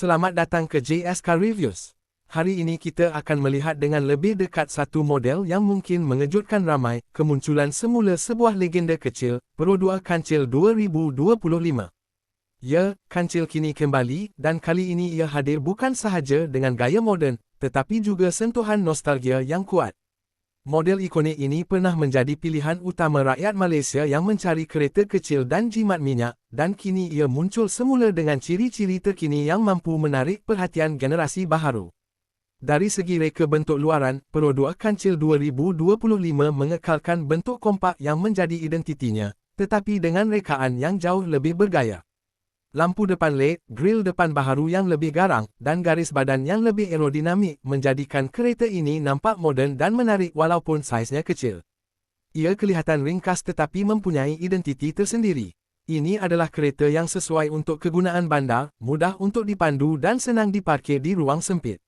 Selamat datang ke JS Car Reviews. Hari ini kita akan melihat dengan lebih dekat satu model yang mungkin mengejutkan ramai, kemunculan semula sebuah legenda kecil, 2 Kancil 2025. Ya, Kancil kini kembali dan kali ini ia hadir bukan sahaja dengan gaya moden, tetapi juga sentuhan nostalgia yang kuat. Model ikonik ini pernah menjadi pilihan utama rakyat Malaysia yang mencari kereta kecil dan jimat minyak, dan kini ia muncul semula dengan ciri-ciri terkini yang mampu menarik perhatian generasi baharu. Dari segi reka bentuk luaran, 2 Kancil 2025 mengekalkan bentuk kompak yang menjadi identitinya, tetapi dengan rekaan yang jauh lebih bergaya. Lampu depan LED, grill depan baharu yang lebih garang, dan garis badan yang lebih aerodinamik menjadikan kereta ini nampak moden dan menarik walaupun saiznya kecil. Ia kelihatan ringkas tetapi mempunyai identiti tersendiri. Ini adalah kereta yang sesuai untuk kegunaan bandar, mudah untuk dipandu dan senang diparkir di ruang sempit.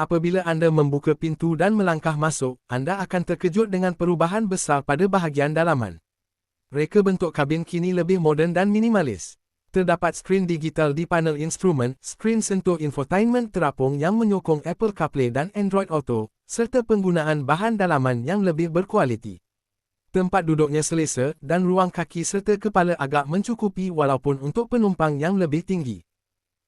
Apabila anda membuka pintu dan melangkah masuk, anda akan terkejut dengan perubahan besar pada bahagian dalaman. Reka bentuk kabin kini lebih moden dan minimalis. Terdapat skrin digital di panel instrumen, skrin sentuh infotainment terapung yang menyokong Apple CarPlay dan Android Auto, serta penggunaan bahan dalaman yang lebih berkualiti. Tempat duduknya selesa dan ruang kaki serta kepala agak mencukupi walaupun untuk penumpang yang lebih tinggi.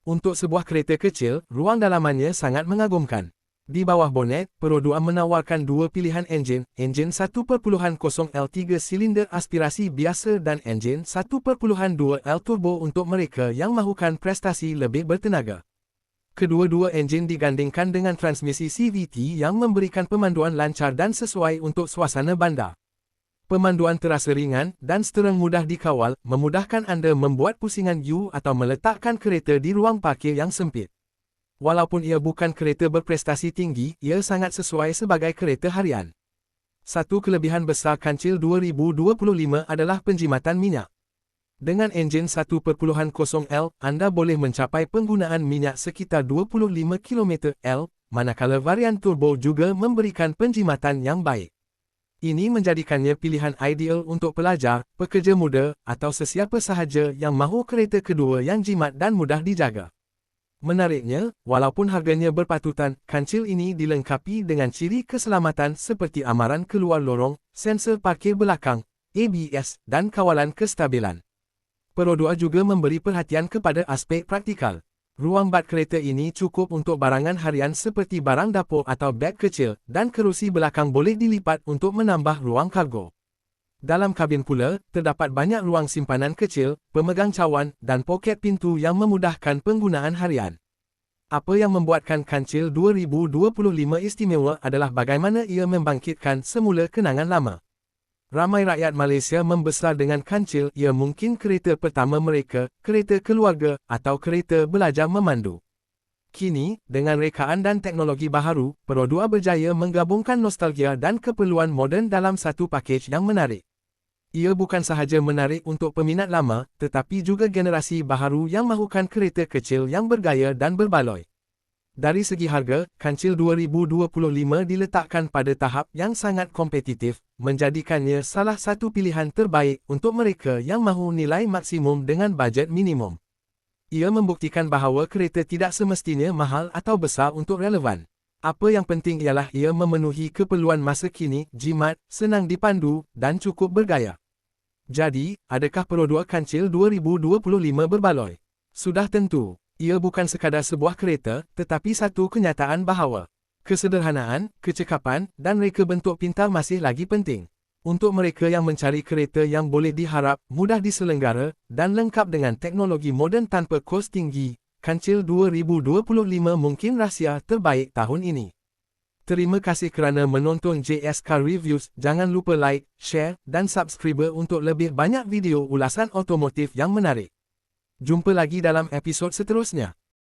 Untuk sebuah kereta kecil, ruang dalamannya sangat mengagumkan. Di bawah bonet, Pro 2 menawarkan dua pilihan enjin, enjin 1.0L 3 silinder aspirasi biasa dan enjin 1.2L turbo untuk mereka yang mahukan prestasi lebih bertenaga. Kedua-dua enjin digandingkan dengan transmisi CVT yang memberikan pemanduan lancar dan sesuai untuk suasana bandar. Pemanduan terasa ringan dan seterang mudah dikawal, memudahkan anda membuat pusingan U atau meletakkan kereta di ruang parkir yang sempit. Walaupun ia bukan kereta berprestasi tinggi, ia sangat sesuai sebagai kereta harian. Satu kelebihan besar Kancil 2025 adalah penjimatan minyak. Dengan enjin 1.0L, anda boleh mencapai penggunaan minyak sekitar 25 km L, manakala varian turbo juga memberikan penjimatan yang baik. Ini menjadikannya pilihan ideal untuk pelajar, pekerja muda, atau sesiapa sahaja yang mahu kereta kedua yang jimat dan mudah dijaga. Menariknya, walaupun harganya berpatutan, kancil ini dilengkapi dengan ciri keselamatan seperti amaran keluar lorong, sensor parkir belakang, ABS, dan kawalan kestabilan. 2 juga memberi perhatian kepada aspek praktikal. Ruang bak kereta ini cukup untuk barangan harian seperti barang dapur atau beg kecil dan kerusi belakang boleh dilipat untuk menambah ruang kargo. Dalam kabin pula, terdapat banyak ruang simpanan kecil, pemegang cawan dan poket pintu yang memudahkan penggunaan harian. Apa yang membuatkan Kancil 2025 istimewa adalah bagaimana ia membangkitkan semula kenangan lama. Ramai rakyat Malaysia membesar dengan kancil ia mungkin kereta pertama mereka, kereta keluarga atau kereta belajar memandu. Kini, dengan rekaan dan teknologi baharu, 2 berjaya menggabungkan nostalgia dan keperluan moden dalam satu pakej yang menarik. Ia bukan sahaja menarik untuk peminat lama, tetapi juga generasi baharu yang mahukan kereta kecil yang bergaya dan berbaloi. Dari segi harga, Kancil 2025 diletakkan pada tahap yang sangat kompetitif, menjadikannya salah satu pilihan terbaik untuk mereka yang mahu nilai maksimum dengan bajet minimum. Ia membuktikan bahawa kereta tidak semestinya mahal atau besar untuk relevan. Apa yang penting ialah ia memenuhi keperluan masa kini, jimat, senang dipandu, dan cukup bergaya. Jadi, adakah 2 Kancil 2025 berbaloi? Sudah tentu. Ia bukan sekadar sebuah kereta, tetapi satu kenyataan bahawa kesederhanaan, kecekapan, dan reka bentuk pintar masih lagi penting. Untuk mereka yang mencari kereta yang boleh diharap, mudah diselenggara, dan lengkap dengan teknologi moden tanpa kos tinggi, Kancil 2025 mungkin rahsia terbaik tahun ini. Terima kasih kerana menonton JS Car Reviews. Jangan lupa like, share, dan subscribe untuk lebih banyak video ulasan otomotif yang menarik. Jumpa lagi dalam episod seterusnya.